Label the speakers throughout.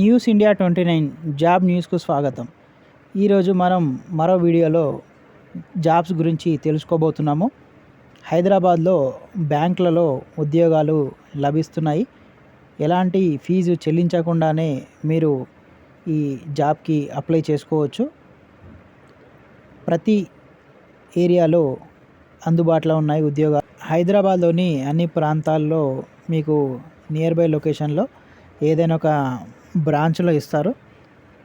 Speaker 1: News India twenty nine job న్యూస్కు స్వాగతం. ఈరోజు మనం మరో వీడియోలో జాబ్స్ గురించి తెలుసుకోబోతున్నాము. హైదరాబాద్లో బ్యాంకులలో ఉద్యోగాలు లభిస్తున్నాయి. ఎలాంటి ఫీజు చెల్లించకుండానే మీరు ఈ జాబ్కి అప్లై చేసుకోవచ్చు. ప్రతి ఏరియాలో అందుబాటులో ఉన్నాయి ఉద్యోగాలు. హైదరాబాద్లోని అన్ని ప్రాంతాల్లో మీకు నియర్ బై లొకేషన్లో ఏదైనా ఒక బ్రాంచ్లో ఇస్తారు.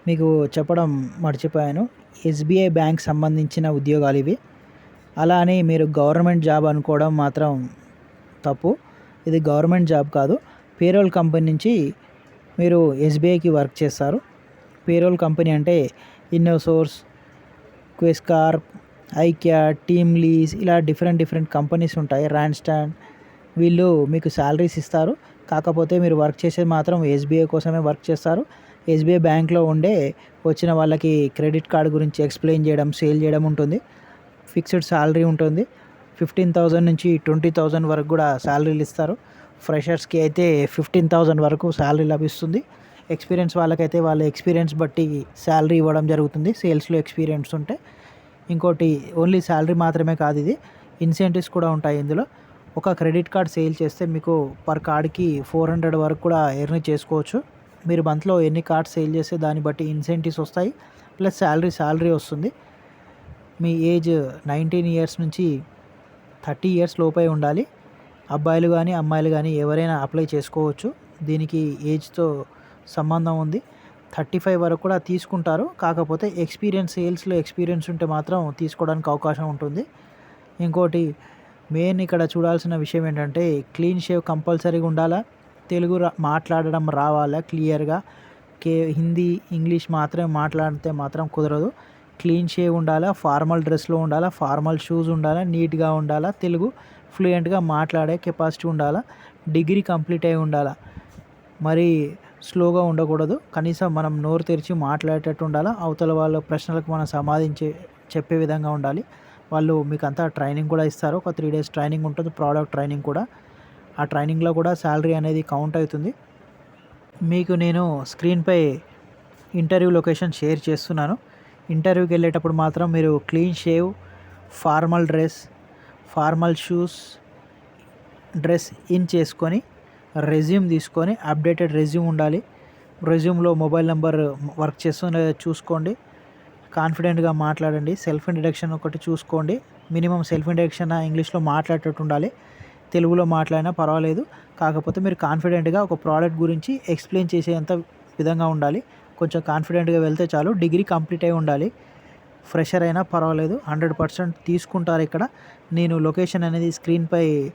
Speaker 1: మీకు చెప్పడం మర్చిపోయాను. ఎస్బీఐ బ్యాంక్ సంబంధించిన ఉద్యోగాలు ఇవి. అలా అని మీరు గవర్నమెంట్ జాబ్ అనుకోవడం మాత్రం తప్పు. ఇది గవర్నమెంట్ జాబ్ కాదు. పేరోల్ కంపెనీ నుంచి మీరు ఎస్బీఐకి వర్క్ చేస్తారు. పేరోల్ కంపెనీ అంటే Innosource Quess Corp Ikya TeamLease ఇలా డిఫరెంట్ డిఫరెంట్ కంపెనీస్ ఉంటాయి. ర్యాండ్ స్టాండ్ వీళ్ళు మీకు శాలరీస్ ఇస్తారు. కాకపోతే మీరు వర్క్ చేసేది మాత్రం ఎస్బీఐ కోసమే వర్క్ చేస్తారు. ఎస్బీఐ బ్యాంక్లో ఉండే వచ్చిన వాళ్ళకి క్రెడిట్ కార్డు గురించి ఎక్స్ప్లెయిన్ చేయడం సేల్ చేయడం ఉంటుంది. ఫిక్స్డ్ శాలరీ ఉంటుంది. ఫిఫ్టీన్ థౌజండ్ నుంచి ట్వంటీ థౌజండ్ వరకు కూడా శాలరీలు ఇస్తారు. ఫ్రెషర్స్కి అయితే ఫిఫ్టీన్ థౌజండ్ వరకు శాలరీ లభిస్తుంది. ఎక్స్పీరియన్స్ వాళ్ళకైతే వాళ్ళ ఎక్స్పీరియన్స్ బట్టి శాలరీ ఇవ్వడం జరుగుతుంది. సేల్స్లో ఎక్స్పీరియన్స్ ఉంటే. ఇంకోటి ఓన్లీ శాలరీ మాత్రమే కాదు ఇది. ఇన్సెంటివ్స్ కూడా ఉంటాయి ఇందులో. ఒక క్రెడిట్ కార్డ్ సేల్ చేస్తే మీకు పర్ కార్డ్కి ఫోర్ హండ్రెడ్ వరకు కూడా ఎర్న్ చేసుకోవచ్చు. మీరు మంత్లో ఎన్ని కార్డ్స్ సేల్ చేస్తే దాన్ని బట్టి ఇన్సెంటివ్స్ వస్తాయి ప్లస్ శాలరీ శాలరీ వస్తుంది. మీ ఏజ్ నైన్టీన్ ఇయర్స్ నుంచి థర్టీ ఇయర్స్ లోపే ఉండాలి. అబ్బాయిలు కానీ అమ్మాయిలు కానీ ఎవరైనా అప్లై చేసుకోవచ్చు. దీనికి ఏజ్తో సంబంధం ఉంది. థర్టీ ఫైవ్ వరకు కూడా తీసుకుంటారు. కాకపోతే ఎక్స్పీరియన్స్ సేల్స్లో ఎక్స్పీరియన్స్ ఉంటే మాత్రం తీసుకోవడానికి అవకాశం ఉంటుంది. ఇంకోటి మెయిన్ ఇక్కడ చూడాల్సిన విషయం ఏంటంటే క్లీన్ షేవ్ కంపల్సరీగా ఉండాలా? తెలుగు రా మాట్లాడడం రావాలా క్లియర్గా? కే హిందీ ఇంగ్లీష్ మాత్రమే మాట్లాడితే మాత్రం కుదరదు. క్లీన్ షేవ్ ఉండాలా? ఫార్మల్ డ్రెస్లో ఉండాలా? ఫార్మల్ షూస్ ఉండాలా? నీట్గా ఉండాలా? తెలుగు ఫ్లూయెంట్గా మాట్లాడే కెపాసిటీ ఉండాలా? డిగ్రీ కంప్లీట్ అయి ఉండాలా? మరి స్లోగా ఉండకూడదు. కనీసం మనం నోరు తెరిచి మాట్లాడేటట్టు ఉండాలా? అవతల వాళ్ళ ప్రశ్నలకు మనం సమాధించే చెప్పే విధంగా ఉండాలి. వాళ్ళు మీకు అంతా ట్రైనింగ్ కూడా ఇస్తారు. ఒక త్రీ డేస్ ట్రైనింగ్ ఉంటుంది ప్రోడక్ట్ ట్రైనింగ్ కూడా. ఆ ట్రైనింగ్లో కూడా శాలరీ అనేది కౌంట్ అవుతుంది. మీకు నేను స్క్రీన్పై ఇంటర్వ్యూ లొకేషన్ షేర్ చేస్తున్నాను. ఇంటర్వ్యూకి వెళ్ళేటప్పుడు మాత్రం మీరు clean shave formal dress formal shoes dress in చేసుకొని రెజ్యూమ్ తీసుకొని అప్డేటెడ్ రెజ్యూమ్ ఉండాలి. రెజ్యూమ్లో మొబైల్ నెంబర్ వర్క్ చేస్తుందో చూసుకోండి. కాన్ఫిడెంట్గా మాట్లాడండి. సెల్ఫ్ ఇంట్రడక్షన్ ఒకటి చూసుకోండి. మినిమం సెల్ఫ్ ఇంట్రడక్షన్ ఇంగ్లీష్లో మాట్లాడేటట్టు ఉండాలి. తెలుగులో మాట్లాడినా పర్వాలేదు. కాకపోతే మీరు కాన్ఫిడెంట్గా ఒక ప్రోడక్ట్ గురించి ఎక్స్ప్లెయిన్ చేసేంత విధంగా ఉండాలి. కొంచెం కాన్ఫిడెంట్గా వెళ్తే చాలు. డిగ్రీ కంప్లీట్ అయి ఉండాలి. ఫ్రెషర్ అయినా పర్వాలేదు. హండ్రెడ్ పర్సెంట్ తీసుకుంటారు ఇక్కడ. నేను లొకేషన్ అనేది స్క్రీన్పై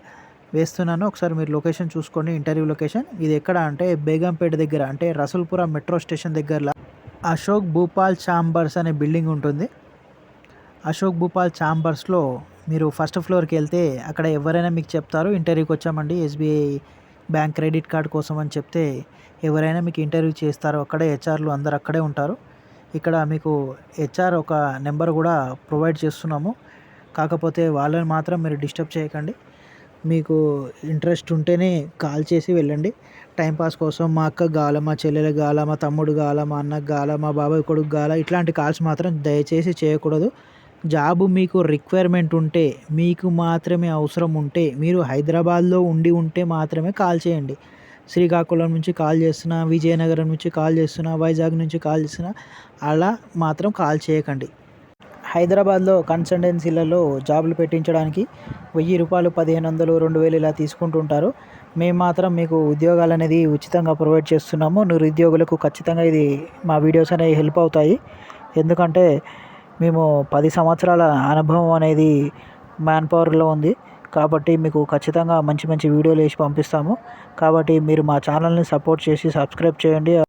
Speaker 1: వేస్తున్నాను. ఒకసారి మీరు లొకేషన్ చూసుకోండి. Interview location. ఇది ఎక్కడ అంటే బేగంపేట దగ్గర అంటే రసూల్పుర మెట్రో స్టేషన్ దగ్గరలో. అశోక్ భూపాల్ ఛాంబర్స్ అనే బిల్డింగ్ ఉంటుంది. అశోక్ భూపాల్ ఛాంబర్స్లో మీరు ఫస్ట్ ఫ్లోర్కి వెళ్తే అక్కడ ఎవరైనా మీకు చెప్తారు ఇంటర్వ్యూకి వచ్చామండి ఎస్బీఐ బ్యాంక్ క్రెడిట్ కార్డ్ కోసం అని చెప్తే ఎవరైనా మీకు ఇంటర్వ్యూ చేస్తారు అక్కడే హెచ్ఆర్లు అందరు అక్కడే ఉంటారు. ఇక్కడ మీకు హెచ్ఆర్ ఒక నెంబర్ కూడా ప్రొవైడ్ చేస్తున్నాము. కాకపోతే వాళ్ళని మాత్రం మీరు డిస్టర్బ్ చేయకండి. మీకు ఇంట్రెస్ట్ ఉంటేనే కాల్ చేసి వెళ్ళండి. టైంపాస్ కోసం మా అక్క కావాలా మా చెల్లెలు కావాలా మా తమ్ముడు కావాలా మా అన్న కావాలా మా బాబాయ్ కొడుకు కావాలా ఇట్లాంటి కాల్స్ మాత్రం దయచేసి చేయకూడదు. జాబ్ మీకు రిక్వైర్మెంట్ ఉంటే మీకు మాత్రమే అవసరం ఉంటే మీరు హైదరాబాద్లో ఉండి ఉంటే మాత్రమే కాల్ చేయండి. శ్రీకాకుళం నుంచి కాల్ చేస్తున్నా విజయనగరం నుంచి కాల్ చేస్తున్నా వైజాగ్ నుంచి కాల్ చేస్తున్నా అలా మాత్రం కాల్ చేయకండి. హైదరాబాద్లో కన్సల్టెన్సీలలో జాబులు పెట్టించడానికి వెయ్యి రూపాయలు పదిహేను వందలు రెండు వేలు ఇలా తీసుకుంటుంటారు. మేము మాత్రం మీకు ఉద్యోగాలు అనేది ఉచితంగా ప్రొవైడ్ చేస్తున్నాము. నిరుద్యోగులకు ఖచ్చితంగా ఇది మా వీడియోస్ అనేవి హెల్ప్ అవుతాయి. ఎందుకంటే మేము పది సంవత్సరాల అనుభవం అనేది మ్యాన్ పవర్లో ఉంది. కాబట్టి మీకు ఖచ్చితంగా మంచి మంచి వీడియోలు వేసి పంపిస్తాము. కాబట్టి మీరు మా ఛానల్ని సపోర్ట్ చేసి సబ్స్క్రైబ్ చేయండి.